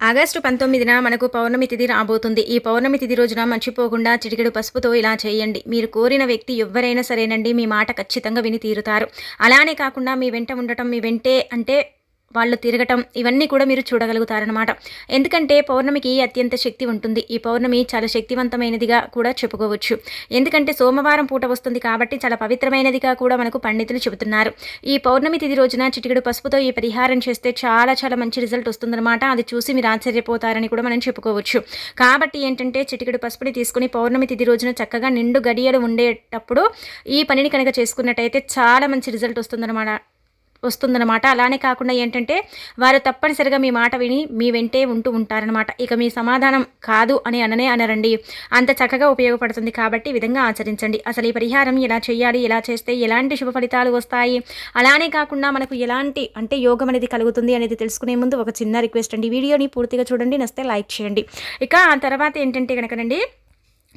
August పంతొమ్మిదిన మనకు పౌర్ణమి తిథి రాబోతుంది. ఈ పౌర్ణమి తిథి రోజున మర్చిపోకుండా చిటికెడు పసుపుతో ఇలా చేయండి. మీరు కోరిన వ్యక్తి ఎవరైనా సరేనండి. మీ మాట ఖచ్చితంగా విని తీరుతారు. అలానే కాకుండా మీ వెంట ఉండటం మీ వెంటే అంటే వాళ్ళు తిరగటం ఇవన్నీ కూడా మీరు చూడగలుగుతారనమాట ఎందుకంటే పౌర్ణమికి అత్యంత శక్తి ఉంటుంది. ఈ పౌర్ణమి చాలా శక్తివంతమైనదిగా కూడా చెప్పుకోవచ్చు. ఎందుకంటే సోమవారం పూట వస్తుంది కాబట్టి చాలా పవిత్రమైనదిగా కూడా మనకు పండితులు చెబుతున్నారు. ఈ పౌర్ణమి తిథి రోజున చిటికెడు పసుపుతో ఈ పరిహారం చేస్తే చాలా చాలా మంచి రిజల్ట్ వస్తుందన్నమాట. అది చూసి మీరు ఆశ్చర్యపోతారని కూడా మనం చెప్పుకోవచ్చు. కాబట్టి ఏంటంటే చిటికెడు పసుపుని తీసుకుని పౌర్ణమి తిథి రోజున చక్కగా నిండు గడియలు ఉండేటప్పుడు ఈ పనిని కనుక చేసుకున్నట్టయితే చాలా మంచి రిజల్ట్ వస్తుందన్నమాట. వస్తుందన్నమాట. అలానే కాకుండా ఏంటంటే వారు తప్పనిసరిగా మీ మాట విని మీ వెంటే ఉంటూ ఉంటారనమాట ఇక మీ సమాధానం కాదు అని అననే అనరండి. అంత చక్కగా ఉపయోగపడుతుంది కాబట్టి విధంగా ఆచరించండి. అసలు ఈ పరిహారం ఎలా చేయాలి ఎలా చేస్తే ఎలాంటి శుభ ఫలితాలు వస్తాయి? అలానే కాకుండా మనకు ఎలాంటి అంటే యోగం అనేది కలుగుతుంది అనేది తెలుసుకునే ముందు ఒక చిన్న రిక్వెస్ట్ అండి. వీడియోని పూర్తిగా చూడండి నస్తే లైక్ చేయండి. ఇక ఆ తర్వాత ఏంటంటే కనుకనండి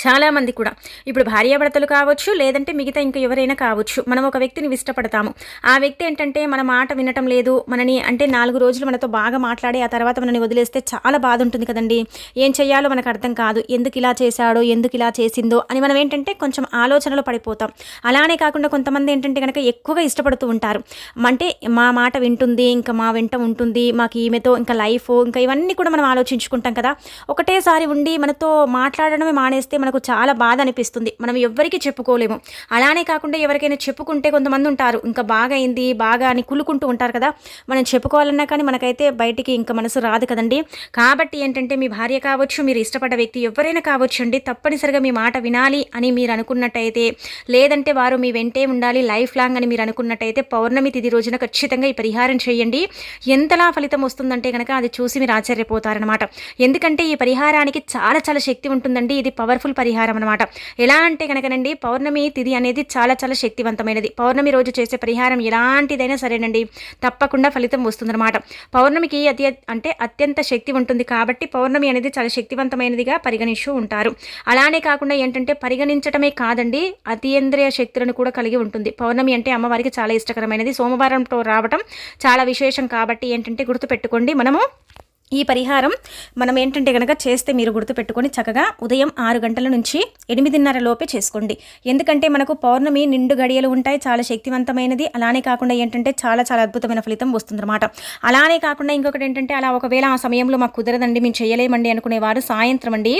చాలామంది కూడా. ఇప్పుడు భార్యాభర్తలు కావచ్చు లేదంటే మిగతా ఇంకా ఎవరైనా కావచ్చు మనం ఒక వ్యక్తిని ఇష్టపడతాము. ఆ వ్యక్తి ఏంటంటే మన మాట వినటం లేదు మనని అంటే నాలుగు రోజులు మనతో బాగా మాట్లాడి ఆ తర్వాత మనని వదిలేస్తే చాలా బాధ ఉంటుంది కదండి. ఏం చేయాలో మనకు అర్థం కాదు. ఎందుకు ఇలా చేశాడో ఎందుకు ఇలా చేసిందో అని మనం ఏంటంటే కొంచెం ఆలోచనలో పడిపోతాం. అలానే కాకుండా కొంతమంది ఏంటంటే కనుక ఎక్కువగా ఇష్టపడుతూ ఉంటారు. అంటే మా మాట వింటుంది ఇంకా మా వెంట ఉంటుంది మాకు ఈమెతో ఇంకా లైఫ్ ఇంకా ఇవన్నీ కూడా మనం ఆలోచించుకుంటాం కదా. ఒకటేసారి ఉండి మనతో మాట్లాడడమే మానేస్తే మనకు చాలా బాధ అనిపిస్తుంది. మనం ఎవ్వరికీ చెప్పుకోలేము. అలానే కాకుండా ఎవరికైనా చెప్పుకుంటే కొంతమంది ఉంటారు. ఇంకా బాగా అయింది బాగా అని కులుకుంటూ ఉంటారు కదా. మనం చెప్పుకోవాలన్నా కానీ మనకైతే బయటికి ఇంకా మనసు రాదు కదండి. కాబట్టి ఏంటంటే మీ భార్య కావచ్చు మీరు ఇష్టపడ్డ వ్యక్తి ఎవరైనా కావచ్చు అండి తప్పనిసరిగా మీ మాట వినాలి అని మీరు అనుకున్నట్టయితే లేదంటే వారు మీ వెంటే ఉండాలి లైఫ్ లాంగ్ అని మీరు అనుకున్నట్టయితే పౌర్ణమి తిది రోజున ఖచ్చితంగా ఈ పరిహారం చేయండి. ఎంతలా ఫలితం వస్తుందంటే కనుక అది చూసి మీరు ఆశ్చర్యపోతారనమాట ఎందుకంటే ఈ పరిహారానికి చాలా చాలా శక్తి ఉంటుందండి. ఇది పవర్ఫుల్ పరిహారం అనమాట ఎలా అంటే కనుకనండి పౌర్ణమి తిథి అనేది చాలా చాలా శక్తివంతమైనది. పౌర్ణమి రోజు చేసే పరిహారం ఎలాంటిదైనా సరేనండి తప్పకుండా ఫలితం వస్తుందన్నమాట. పౌర్ణమికి అతి అంటే అత్యంత శక్తి ఉంటుంది కాబట్టి పౌర్ణమి అనేది చాలా శక్తివంతమైనదిగా పరిగణిస్తూ ఉంటారు. అలానే కాకుండా ఏంటంటే పరిగణించటమే కాదండి అతీంద్రియ శక్తులను కూడా కలిగి ఉంటుంది. పౌర్ణమి అంటే అమ్మవారికి చాలా ఇష్టకరమైనది. సోమవారంతో రావటం చాలా విశేషం కాబట్టి ఏంటంటే గుర్తుపెట్టుకోండి. మనము ఈ పరిహారం మనం ఏంటంటే కనుక చేస్తే మీరు గుర్తుపెట్టుకొని చక్కగా ఉదయం ఆరు గంటల నుంచి ఎనిమిదిన్నర లోపే చేసుకోండి. ఎందుకంటే మనకు పౌర్ణమి నిండు గడియలు ఉంటాయి చాలా శక్తివంతమైనది. అలానే కాకుండా ఏంటంటే చాలా చాలా అద్భుతమైన ఫలితం వస్తుందన్నమాట. అలానే కాకుండా ఇంకొకటి ఏంటంటే అలా ఒకవేళ ఆ సమయంలో మాకు కుదరదండి మేము చేయలేమండి అనుకునేవారు సాయంత్రం అండి.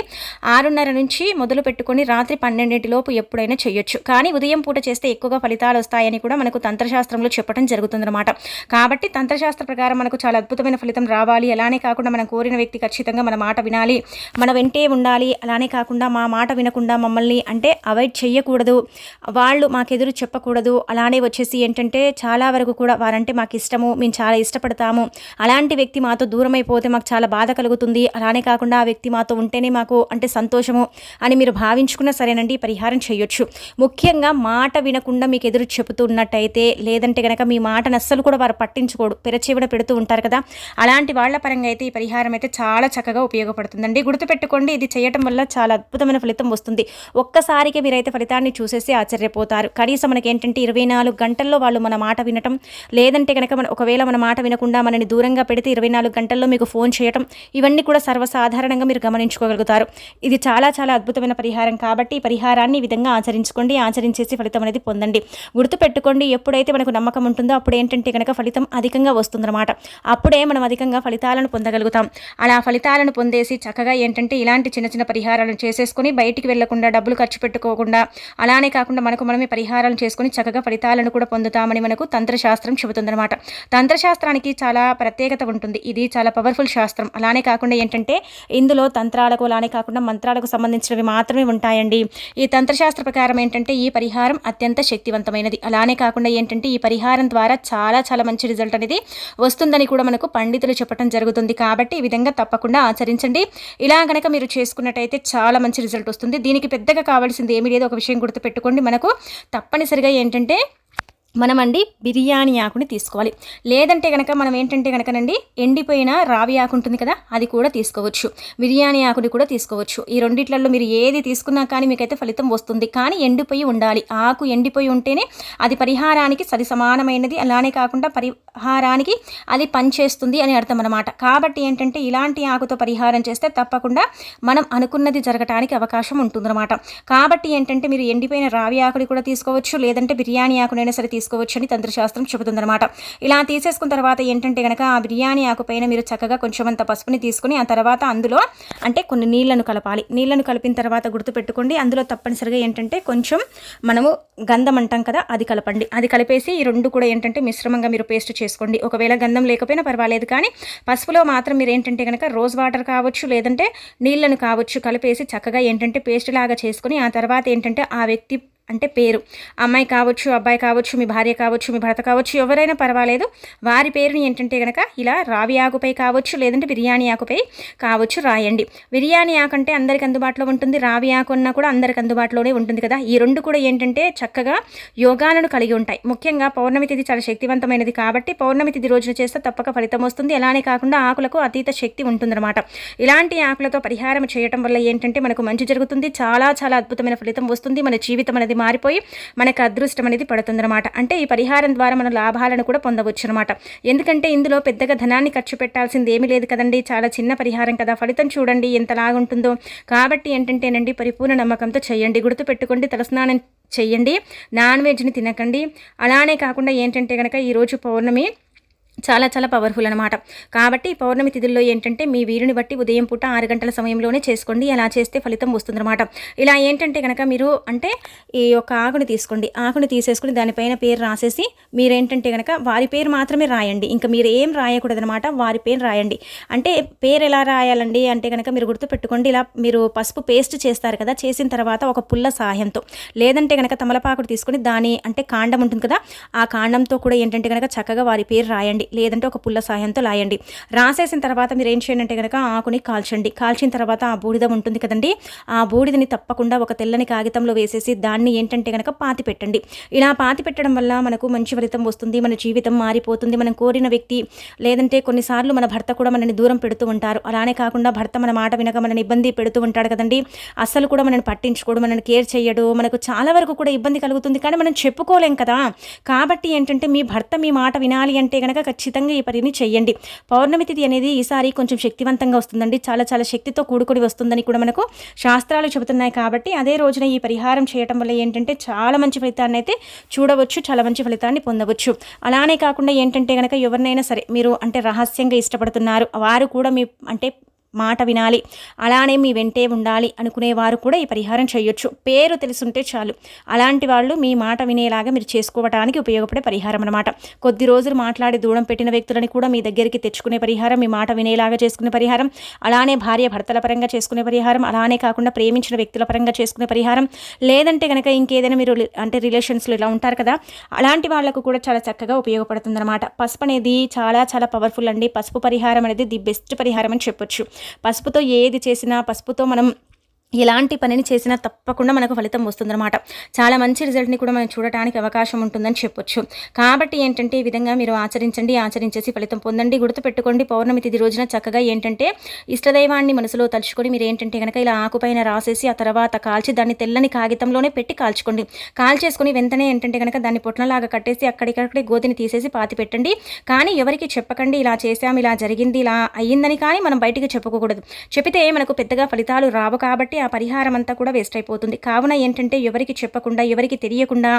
ఆరున్నర నుంచి మొదలు పెట్టుకొని రాత్రి పన్నెండింటి లోపు ఎప్పుడైనా చేయొచ్చు. కానీ ఉదయం పూట చేస్తే ఎక్కువగా ఫలితాలు వస్తాయని కూడా మనకు తంత్రశాస్త్రంలో చెప్పడం జరుగుతుందన్నమాట. కాబట్టి తంత్రశాస్త్ర ప్రకారం మనకు చాలా అద్భుతమైన ఫలితం రావాలి. అలానే కాకుండా కాకుండా మనం కోరిన వ్యక్తి ఖచ్చితంగా మన మాట వినాలి. మన వెంటే ఉండాలి. అలానే కాకుండా మా మాట వినకుండా మమ్మల్ని అంటే అవాయిడ్ చేయకూడదు వాళ్ళు మాకెదురు చెప్పకూడదు. అలానే వచ్చేసి ఏంటంటే చాలా వరకు కూడా వారంటే మాకు ఇష్టము మేము చాలా ఇష్టపడతాము. అలాంటి వ్యక్తి మాతో దూరం అయిపోతే మాకు చాలా బాధ కలుగుతుంది. అలానే కాకుండా ఆ వ్యక్తి మాతో ఉంటేనే మాకు అంటే సంతోషము అని మీరు భావించుకున్నా సరేనండి పరిహారం చేయొచ్చు. ముఖ్యంగా మాట వినకుండా మీకు ఎదురు చెబుతున్నట్టయితే లేదంటే కనుక మీ మాటను అస్సలు కూడా వారు పట్టించుకోడు పెరచేవిడ పెడుతూ ఉంటారు కదా. అలాంటి వాళ్ళ పరంగా అయితే పరిహారం అయితే చాలా చక్కగా ఉపయోగపడుతుందండి. గుర్తుపెట్టుకోండి ఇది చేయటం వల్ల చాలా అద్భుతమైన ఫలితం వస్తుంది. ఒక్కసారికి మీరైతే ఫలితాన్ని చూసేసి ఆశ్చర్యపోతారు. కనీసం మనకి ఏంటంటే ఇరవై నాలుగు గంటల్లో వాళ్ళు మన మాట వినటం లేదంటే కనుక మన ఒకవేళ మన మాట వినకుండా మనని దూరంగా పెడితే ఇరవై నాలుగు గంటల్లో మీకు ఫోన్ చేయటం ఇవన్నీ కూడా సర్వసాధారణంగా మీరు గమనించుకోగలుగుతారు. ఇది చాలా చాలా అద్భుతమైన పరిహారం కాబట్టి ఈ పరిహారాన్ని ఈ విధంగా ఆచరించుకోండి ఆచరించేసి ఫలితం అనేది పొందండి. గుర్తుపెట్టుకోండి ఎప్పుడైతే మనకు నమ్మకం ఉంటుందో అప్పుడు ఏంటంటే కనుక ఫలితం అధికంగా వస్తుందన్నమాట. అప్పుడే మనం అధికంగా ఫలితాలను పొందగలుగుతాం. చేయగలుగుతాం. అలా ఫలితాలను పొందేసి చక్కగా ఏంటంటే ఇలాంటి చిన్న చిన్న పరిహారాలను చేసేసుకొని బయటికి వెళ్ళకుండా డబ్బులు ఖర్చు పెట్టుకోకుండా అలానే కాకుండా మనకు మనమే పరిహారాలు చేసుకొని చక్కగా ఫలితాలను కూడా పొందుతామని మనకు తంత్రశాస్త్రం చెబుతుందన్నమాట. తంత్రశాస్త్రానికి చాలా ప్రత్యేకత ఉంటుంది. ఇది చాలా పవర్ఫుల్ శాస్త్రం. అలానే కాకుండా ఏంటంటే ఇందులో తంత్రాలకు అలానే కాకుండా మంత్రాలకు సంబంధించినవి మాత్రమే ఉంటాయండి. ఈ తంత్రశాస్త్ర ప్రకారం ఏంటంటే ఈ పరిహారం అత్యంత శక్తివంతమైనది. అలానే కాకుండా ఏంటంటే ఈ పరిహారం ద్వారా చాలా చాలా మంచి రిజల్ట్ అనేది వస్తుందని కూడా మనకు పండితులు చెప్పడం జరుగుతుంది. కాబట్టి ఈ విధంగా తప్పకుండా ఆచరించండి. ఇలా కనుక మీరు చేసుకున్నట్టయితే చాలా మంచి రిజల్ట్ వస్తుంది. దీనికి పెద్దగా కావాల్సింది ఏమీ లేదు ఒక విషయం గుర్తుపెట్టుకోండి. మనకు తప్పనిసరిగా ఏంటంటే మనమండి బిర్యానీ ఆకుని తీసుకోవాలి. లేదంటే కనుక మనం ఏంటంటే కనుకనండి ఎండిపోయిన రావి ఆకు ఉంటుంది కదా అది కూడా తీసుకోవచ్చు. బిర్యానీ ఆకుని కూడా తీసుకోవచ్చు. ఈ రెండిట్లలో మీరు ఏది తీసుకున్నా కానీ మీకైతే ఫలితం వస్తుంది. కానీ ఎండిపోయి ఉండాలి. ఆకు ఎండిపోయి ఉంటేనే అది పరిహారానికి సరి సమానమైనది. అలానే కాకుండా పరిహారానికి అది పనిచేస్తుంది అని అర్థం అనమాట కాబట్టి ఏంటంటే ఇలాంటి ఆకుతో పరిహారం చేస్తే తప్పకుండా మనం అనుకున్నది జరగటానికి అవకాశం ఉంటుందన్నమాట. కాబట్టి ఏంటంటే మీరు ఎండిపోయిన రావి ఆకుని కూడా తీసుకోవచ్చు. లేదంటే బిర్యానీ ఆకునైనా సరే తీసుకోవచ్చని తంత్రశాస్త్రం చెబుతుందన్నమాట. ఇలా తీసేసుకున్న తర్వాత ఏంటంటే కనుక ఆ బిర్యానీ ఆకుపైన మీరు చక్కగా కొంచెం అంత పసుపుని తీసుకుని ఆ తర్వాత అందులో అంటే కొన్ని నీళ్ళను కలపాలి. నీళ్ళను కలిపిన తర్వాత గుర్తుపెట్టుకోండి. అందులో తప్పనిసరిగా ఏంటంటే కొంచెం మనము గంధం అంటాం కదా అది కలపండి. అది కలిపేసి ఈ రెండు కూడా ఏంటంటే మిశ్రమంగా మీరు పేస్ట్ చేసుకోండి. ఒకవేళ గంధం లేకపోయినా పర్వాలేదు కానీ పసుపులో మాత్రం మీరు ఏంటంటే కనుక రోజ్ వాటర్ కావచ్చు లేదంటే నీళ్ళను కావచ్చు కలిపేసి చక్కగా ఏంటంటే పేస్ట్ లాగా చేసుకుని ఆ తర్వాత ఏంటంటే ఆ వ్యక్తి అంటే పేరు. అమ్మాయి కావచ్చు అబ్బాయి కావచ్చు మీ భార్య కావచ్చు మీ భర్త కావచ్చు ఎవరైనా పర్వాలేదు. వారి పేరుని ఏంటంటే కనుక ఇలా రావి ఆకుపై కావచ్చు లేదంటే బిర్యానీ ఆకుపై కావచ్చు రాయండి. బిర్యానీ ఆకు అంటే అందరికి అందుబాటులో ఉంటుంది. రావి ఆకు అన్నా కూడా అందరికి అందుబాటులోనే ఉంటుంది కదా. ఈ రెండు కూడా ఏంటంటే చక్కగా యోగాలను కలిగి ఉంటాయి. ముఖ్యంగా పౌర్ణమి తిథి చాలా శక్తివంతమైనది కాబట్టి పౌర్ణమి తిథి రోజున చేస్తే తప్పక ఫలితం వస్తుంది. అలానే కాకుండా ఆకులకు అతీత శక్తి ఉంటుందన్నమాట. ఇలాంటి ఆకులతో పరిహారం చేయటం వల్ల ఏంటంటే మనకు మంచి జరుగుతుంది. చాలా చాలా అద్భుతమైన ఫలితం వస్తుంది. మన జీవితం అనేది మారిపోయి మనకు అదృష్టం అనేది పడుతుందన్నమాట. అంటే ఈ పరిహారం ద్వారా మనం లాభాలను కూడా పొందవచ్చు అనమాట ఎందుకంటే ఇందులో పెద్దగా ధనాన్ని ఖర్చు పెట్టాల్సింది ఏమీ లేదు కదండి. చాలా చిన్న పరిహారం కదా. ఫలితం చూడండి ఎంతలాగుంటుందో కాబట్టి ఏంటంటేనండి పరిపూర్ణ నమ్మకంతో చేయండి. గుర్తుపెట్టుకోండి. తలస్నానం చేయండి. నాన్ వెజ్ని తినకండి. అలానే కాకుండా ఏంటంటే కనుక ఈరోజు పౌర్ణమి చాలా చాలా పవర్ఫుల్ అనమాట కాబట్టి పౌర్ణమి తిథుల్లో ఏంటంటే మీ వీరుని బట్టి ఉదయం పూట ఆరు గంటల సమయంలోనే చేసుకోండి. అలా చేస్తే ఫలితం వస్తుందన్నమాట. ఇలా ఏంటంటే కనుక మీరు అంటే ఈ యొక్క ఆకుని తీసుకోండి. ఆకుని తీసేసుకుని దానిపైన పేరు రాసేసి మీరేంటంటే కనుక వారి పేరు మాత్రమే రాయండి. ఇంకా మీరు ఏం రాయకూడదనమాట వారి పేరు రాయండి. అంటే పేరు ఎలా రాయాలండి? అంటే కనుక మీరు గుర్తుపెట్టుకోండి. ఇలా మీరు పసుపు పేస్ట్ చేస్తారు కదా చేసిన తర్వాత ఒక పుల్ల సహాయంతో లేదంటే కనుక తమలపాకుడు తీసుకొని దాని అంటే కాండం ఉంటుంది కదా ఆ కాండంతో కూడా ఏంటంటే కనుక చక్కగా వారి పేరు రాయండి. లేదంటే ఒక పుల్ల సాయంతో లాయండి. రాసేసిన తర్వాత మీరు ఏం చేయండి అంటే కనుక ఆకుని కాల్చండి. కాల్చిన తర్వాత ఆ బూడిద ఉంటుంది కదండి ఆ బూడిదని తప్పకుండా ఒక తెల్లని కాగితంలో వేసేసి దాన్ని ఏంటంటే కనుక పాతి పెట్టండి. ఇలా పాతి పెట్టడం వల్ల మనకు మంచి ఫలితం వస్తుంది మన జీవితం మారిపోతుంది. మనం కోరిన వ్యక్తి లేదంటే కొన్నిసార్లు మన భర్త కూడా మనని దూరం పెడుతూ ఉంటారు. అలానే కాకుండా భర్త మన మాట వినక మనని ఇబ్బంది పెడుతూ ఉంటాడు కదండి. అస్సలు కూడా మనని పట్టించుకోడు మనని కేర్ చేయడు మనకు చాలా వరకు కూడా ఇబ్బంది కలుగుతుంది. కానీ మనం చెప్పుకోలేం కదా. కాబట్టి ఏంటంటే మీ భర్త మీ మాట వినాలి అంటే కనుక ఖచ్చితంగా ఈ పనిని చేయండి పౌర్ణమి తిథి అనేది ఈసారి కొంచెం శక్తివంతంగా వస్తుందండి. చాలా చాలా శక్తితో కూడుకొని వస్తుందని కూడా మనకు శాస్త్రాలు చెబుతున్నాయి కాబట్టి అదే రోజున ఈ పరిహారం చేయటం వల్ల ఏంటంటే చాలా మంచి ఫలితాన్ని అయితే చూడవచ్చు చాలా మంచి ఫలితాన్ని పొందవచ్చు. అలానే కాకుండా ఏంటంటే కనుక ఎవరినైనా సరే మీరు అంటే రహస్యంగా ఇష్టపడుతున్నారు వారు కూడా మీ అంటే మాట వినాలి. అలానే మీ వెంటే ఉండాలి అనుకునేవారు కూడా ఈ పరిహారం చేయొచ్చు. పేరు తెలుసుంటే చాలు. అలాంటి వాళ్ళు మీ మాట వినేలాగా మీరు చేసుకోవడానికి ఉపయోగపడే పరిహారం అనమాట కొద్ది రోజులు మాట్లాడి దూరం పెట్టిన వ్యక్తులని కూడా మీ దగ్గరికి తెచ్చుకునే పరిహారం మీ మాట వినేలాగా చేసుకునే పరిహారం అలానే భార్య భర్తల పరంగా చేసుకునే పరిహారం అలానే కాకుండా ప్రేమించిన వ్యక్తుల పరంగా చేసుకునే పరిహారం లేదంటే కనుక ఇంకేదైనా మీరు అంటే రిలేషన్స్లో ఇలా ఉంటారు కదా అలాంటి వాళ్ళకు కూడా చాలా చక్కగా ఉపయోగపడుతుంది అనమాట పసుపు అనేది చాలా చాలా పవర్ఫుల్ అండి. పసుపు పరిహారం అనేది ది బెస్ట్ పరిహారం అని చెప్పొచ్చు. పసుపుతో ఏది చేసినా పసుపుతో మనం ఎలాంటి పనిని చేసినా తప్పకుండా మనకు ఫలితం వస్తుందన్నమాట. చాలా మంచి రిజల్ట్ని కూడా మనం చూడటానికి అవకాశం ఉంటుందని చెప్పొచ్చు. కాబట్టి ఏంటంటే ఈ విధంగా మీరు ఆచరించండి ఆచరించేసి ఫలితం పొందండి. గుర్తుపెట్టుకోండి పౌర్ణమి తిది రోజున చక్కగా ఏంటంటే ఇష్టదైవాన్ని మనసులో తలుచుకొని మీరు ఏంటంటే కనుక ఇలా ఆకుపైన రాసేసి ఆ తర్వాత కాల్చి దాన్ని తెల్లని కాగితంలోనే పెట్టి కాల్చుకోండి. కాల్చేసుకొని వెంటనే ఏంటంటే కనుక దాన్ని పొట్లలాగా కట్టేసి అక్కడికక్కడే గోతిని తీసేసి పాతి పెట్టండి. కానీ ఎవరికి చెప్పకండి ఇలా చేసాం ఇలా జరిగింది ఇలా అయ్యిందని కానీ మనం బయటికి చెప్పుకోకూడదు చెబితే మనకు పెద్దగా ఫలితాలు రావు కాబట్టి ఆ పరిహారం అంతా కూడా వేస్ట్ అయిపోతుంది. కావున ఏంటంటే ఎవరికి చెప్పకుండా ఎవరికి తెలియకుండా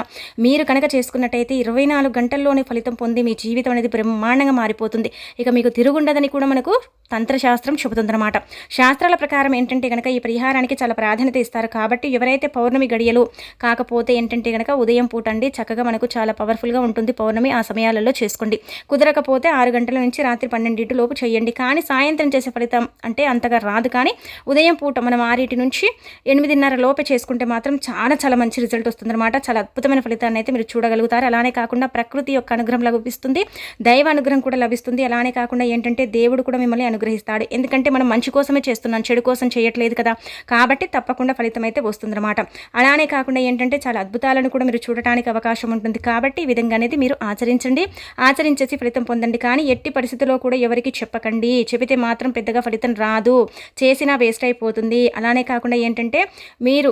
మీరు కనుక చేసుకున్నట్టయితే ఇరవై నాలుగు గంటల్లోనే ఫలితం పొంది మీ జీవితం అనేది బ్రహ్మాండంగా మారిపోతుంది. ఇక మీకు తిరుగుండదని కూడా మనకు తంత్రశాస్త్రం చెబుతుందన్నమాట. శాస్త్రాల ప్రకారం ఏంటంటే కనుక ఈ పరిహారానికి చాలా ప్రాధాన్యత ఇస్తారు. కాబట్టి ఎవరైతే పౌర్ణమి గడియలు కాకపోతే ఏంటంటే కనుక ఉదయం పూట అండి చక్కగా మనకు చాలా పవర్ఫుల్గా ఉంటుంది పౌర్ణమి ఆ సమయాలలో చేసుకోండి. కుదరకపోతే ఆరు గంటల నుంచి రాత్రి పన్నెండింటి లోపు చేయండి. కానీ సాయంత్రం చేసే ఫలితం అంటే అంతగా రాదు. కానీ ఉదయం పూట మనం ఆరింటి నుంచి నుంచి ఎనిమిదిన్నర లోపే చేసుకుంటే మాత్రం చాలా చాలా మంచి రిజల్ట్ వస్తుందన్నమాట. చాలా అద్భుతమైన ఫలితాన్ని అయితే మీరు చూడగలుగుతారు. అలానే కాకుండా ప్రకృతి యొక్క అనుగ్రహం లభిస్తుంది. దైవ అనుగ్రహం కూడా లభిస్తుంది. అలానే కాకుండా ఏంటంటే దేవుడు కూడా మిమ్మల్ని అనుగ్రహిస్తాడు. ఎందుకంటే మనం మంచి కోసమే చేస్తున్నాం. చెడు కోసం చేయట్లేదు కదా. కాబట్టి తప్పకుండా ఫలితం అయితే వస్తుందన్నమాట. అలానే కాకుండా ఏంటంటే చాలా అద్భుతాలను కూడా మీరు చూడటానికి అవకాశం ఉంటుంది. కాబట్టి ఈ విధంగా అనేది మీరు ఆచరించండి. ఆచరించేసి ఫలితం పొందండి. కానీ ఎట్టి పరిస్థితుల్లో కూడా ఎవరికి చెప్పకండి. చెబితే మాత్రం పెద్దగా ఫలితం రాదు. చేసినా వేస్ట్ అయిపోతుంది. అలానే కాకుండా ఏంటంటే మీరు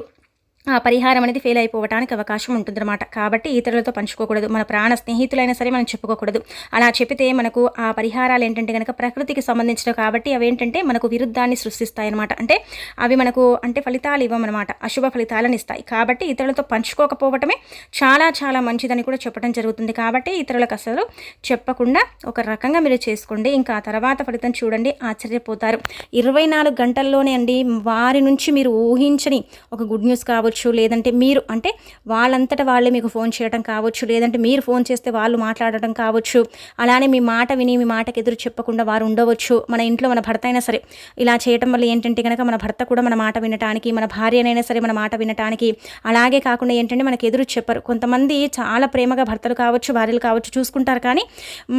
ఆ పరిహారం అనేది ఫెయిల్ అయిపోవడానికి అవకాశం ఉంటుందన్నమాట. కాబట్టి ఇతరులతో పంచుకోకూడదు. మన ప్రాణ స్నేహితులైనా సరే మనం చెప్పుకోకూడదు. అలా చెప్తే మనకు ఆ పరిహారాలు ఏంటంటే కనుక ప్రకృతికి సంబంధించినవి కాబట్టి అవి ఏంటంటే మనకు విరుద్ధాన్ని సృష్టిస్తాయి అనమాట అంటే అవి మనకు అంటే ఫలితాలు ఇవ్వమన్నమాట. అశుభ ఫలితాలను ఇస్తాయి. కాబట్టి ఇతరులతో పంచుకోకపోవటమే చాలా చాలా మంచిదని కూడా చెప్పడం జరుగుతుంది. కాబట్టి ఇతరులకు అసలు చెప్పకుండా ఒక రకంగా మీరు చేసుకోండి. ఇంకా తర్వాత ఫలితం చూడండి. ఆశ్చర్యపోతారు. ఇరవై నాలుగు గంటల్లోనే అండి వారి నుంచి మీరు ఊహించని ఒక గుడ్ న్యూస్ కావచ్చు కావచ్చు లేదంటే మీరు అంటే వాళ్ళంతట వాళ్ళే మీకు ఫోన్ చేయడం కావచ్చు లేదంటే మీరు ఫోన్ చేస్తే వాళ్ళు మాట్లాడటం కావచ్చు అలానే మీ మాట విని మీ మాటకు ఎదురు చెప్పకుండా వారు ఉండవచ్చు. మన ఇంట్లో మన భర్త అయినా సరే ఇలా చేయటం వల్ల ఏంటంటే కనుక మన భర్త కూడా మన మాట వినటానికి మన భార్యనైనా సరే మన మాట వినటానికి అలాగే కాకుండా ఏంటంటే మనకు ఎదురు చెప్పరు. కొంతమంది చాలా ప్రేమగా భర్తలు కావచ్చు భార్యలు కావచ్చు చూసుకుంటారు కానీ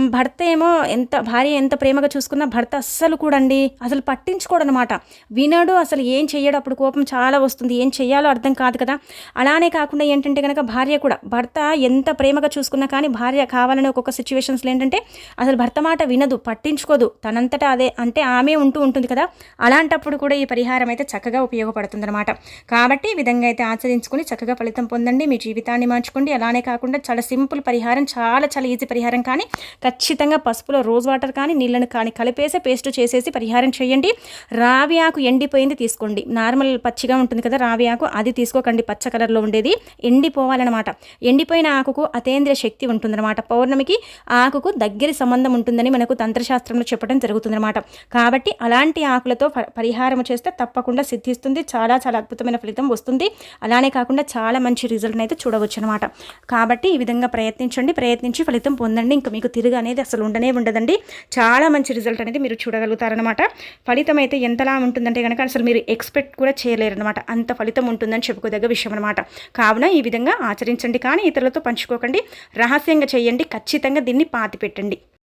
భర్త ఏమో ఎంత భార్య ఎంత ప్రేమగా చూసుకున్నా భర్త అస్సలు కూడా అండి అసలు పట్టించుకోడు అనమాట వినడు అసలు ఏం చెయ్యడు అప్పుడు కోపం చాలా వస్తుంది. ఏం చెయ్యాలో అర్థం కాదు కాదు కదా. అలానే కాకుండా ఏంటంటే కనుక భార్య కూడా భర్త ఎంత ప్రేమగా చూసుకున్నా కానీ భార్య కావాలని ఒక్కొక్క సిచ్యువేషన్స్లో ఏంటంటే అసలు భర్త మాట వినదు పట్టించుకోదు. తనంతటా అదే అంటే ఆమె ఉంటూ ఉంటుంది కదా. అలాంటప్పుడు కూడా ఈ పరిహారం అయితే చక్కగా ఉపయోగపడుతుందన్నమాట. కాబట్టి ఈ విధంగా అయితే ఆచరించుకొని చక్కగా ఫలితం పొందండి. మీ జీవితాన్ని మార్చుకోండి. అలానే కాకుండా చాలా సింపుల్ పరిహారం చాలా చాలా ఈజీ పరిహారం కానీ ఖచ్చితంగా పసుపులో రోజ్ వాటర్ కానీ నీళ్ళను కానీ కలిపేసి పేస్ట్ చేసేసి పరిహారం చేయండి. రావి ఆకు ఎండిపోయింది తీసుకోండి. నార్మల్ పచ్చిగా ఉంటుంది కదా రావి ఆకు అది తీసుకోండి. తీసుకోకండి పచ్చ కలర్లో ఉండేది. ఎండిపోవాలన్నమాట. ఎండిపోయిన ఆకుకు అతేంద్రియ శక్తి ఉంటుందన్నమాట. పౌర్ణమికి ఆకుకు దగ్గరి సంబంధం ఉంటుందని మనకు తంత్రశాస్త్రంలో చెప్పడం జరుగుతుందన్నమాట. కాబట్టి అలాంటి ఆకులతో పరిహారం చేస్తే తప్పకుండా సిద్ధిస్తుంది. చాలా చాలా అద్భుతమైన ఫలితం వస్తుంది. అలానే కాకుండా చాలా మంచి రిజల్ట్ అయితే చూడవచ్చు అనమాట కాబట్టి ఈ విధంగా ప్రయత్నించండి. ప్రయత్నించి ఫలితం పొందండి. ఇంకా మీకు తిరుగు అనేది అసలు ఉండనే ఉండదండి. చాలా మంచి రిజల్ట్ అనేది మీరు చూడగలుగుతారనమాట ఫలితం అయితే ఎంతలా ఉంటుందంటే కనుక అసలు మీరు ఎక్స్పెక్ట్ కూడా చేయలేరు అనమాట అంత ఫలితం ఉంటుందని చెప్పుకోదగ్గ విషయం అనమాట కావున ఈ విధంగా ఆచరించండి. కానీ ఇతరులతో పంచుకోకండి. రహస్యంగా చేయండి. ఖచ్చితంగా దీన్ని పాతి పెట్టండి